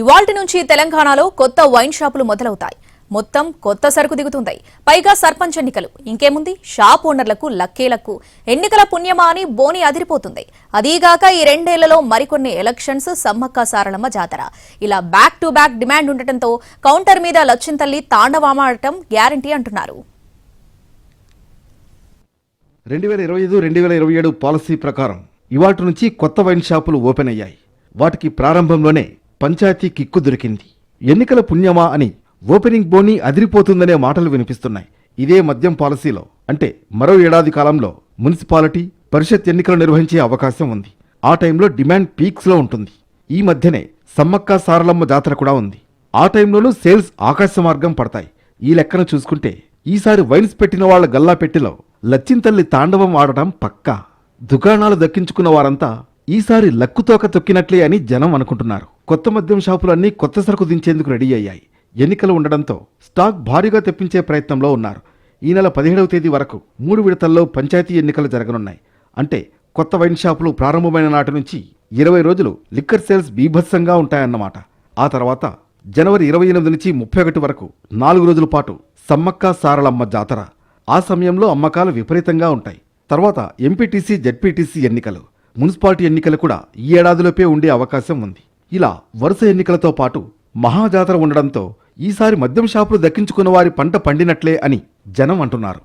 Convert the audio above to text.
ఇవాల్టి నుంచి తెలంగాణలో కొత్త వైన్ షాపులు మొదలవుతాయి. మొత్తం కొత్త సరుకు దిగుతుంది. పైగా సర్పంచ్ ఎన్నికలు. ఇంకేముంది? షాప్ ఓనర్లకు లక్కేలకు ఎన్నికల పుణ్యమా అని బోని అదిరిపోతుంది. అదీగాక ఈ రెండేళ్ళలో మరికొన్ని ఎలక్షన్స్ సమ్మక్క సారలమ్మ జాతర. ఇలా బ్యాక్ టు బ్యాక్ డిమాండ్ ఉండటంతో కౌంటర్ మీద లచ్చింతల్లి తాండవామాడటం గ్యారంటీ అంటున్నారు. రెండు వేల ఇరవై ఐదు రెండు వేల ఇరవై ఏడు పాలసీ ప్రకారం ఇవాటి నుంచి కొత్త వైన్ షాపులు ఓపెన్ అయ్యాయి. వాటికి ప్రారంభంలోనే పంచాయతీ కిక్కు దొరికింది. ఎన్నికల పుణ్యమా అని ఓపెనింగ్ బోని అదిరిపోతుందనే మాటలు వినిపిస్తున్నాయి. ఇదే మద్యం పాలసీలో. అంటే మరో ఏడాది కాలంలో మున్సిపాలిటీ పరిషత్ ఎన్నికలు నిర్వహించే అవకాశం ఉంది. ఆ టైంలో డిమాండ్ పీక్స్లో ఉంటుంది. ఈ మధ్యనే సమ్మక్క సారలమ్మ జాతర కూడా ఉంది. ఆ టైంలోనూ సేల్స్ ఆకాశ మార్గం పడతాయి. ఈ లెక్కన చూసుకుంటే ఈసారి వైన్స్ పెట్టిన వాళ్ళ గల్లా పెట్టిలో లచ్చింతల్లి తాండవం ఆడటం పక్కా. దుకాణాలు దక్కించుకున్న వారంతా ఈసారి లక్కుతోక తొక్కినట్లే అని జనం అనుకుంటున్నారు. కొత్త మద్యం షాపులన్నీ కొత్త సరుకు దించేందుకు రెడీ అయ్యాయి. ఎన్నికలు ఉండడంతో స్టాక్ భారీగా తెప్పించే ప్రయత్నంలో ఉన్నారు. ఈ నెల పదిహేడవ తేదీ వరకు మూడు విడతల్లో పంచాయతీ ఎన్నికలు జరగనున్నాయి. అంటే కొత్త వైన్ షాపులు ప్రారంభమైన నాటి నుంచి ఇరవై రోజులు లిక్కర్ సేల్స్ బీభత్సంగా ఉంటాయన్నమాట. ఆ తర్వాత జనవరి ఇరవై ఎనిమిది నుంచి ముప్పై ఒకటి వరకు నాలుగు రోజుల పాటు సమ్మక్క సారలమ్మ జాతర. ఆ సమయంలో అమ్మకాలు విపరీతంగా ఉంటాయి. తర్వాత ఎంపీటీసీ జెడ్పీటీసీ ఎన్నికలు. మున్సిపాలిటీ ఎన్నికలు కూడా ఈ ఏడాదిలోపే ఉండే అవకాశం ఉంది. ఇలా వరుస ఎన్నికలతో పాటు మహాజాతర ఉండడంతో ఈసారి మద్యం షాపులు దక్కించుకున్న వారి పంట పండినట్లే అని జనం అంటున్నారు.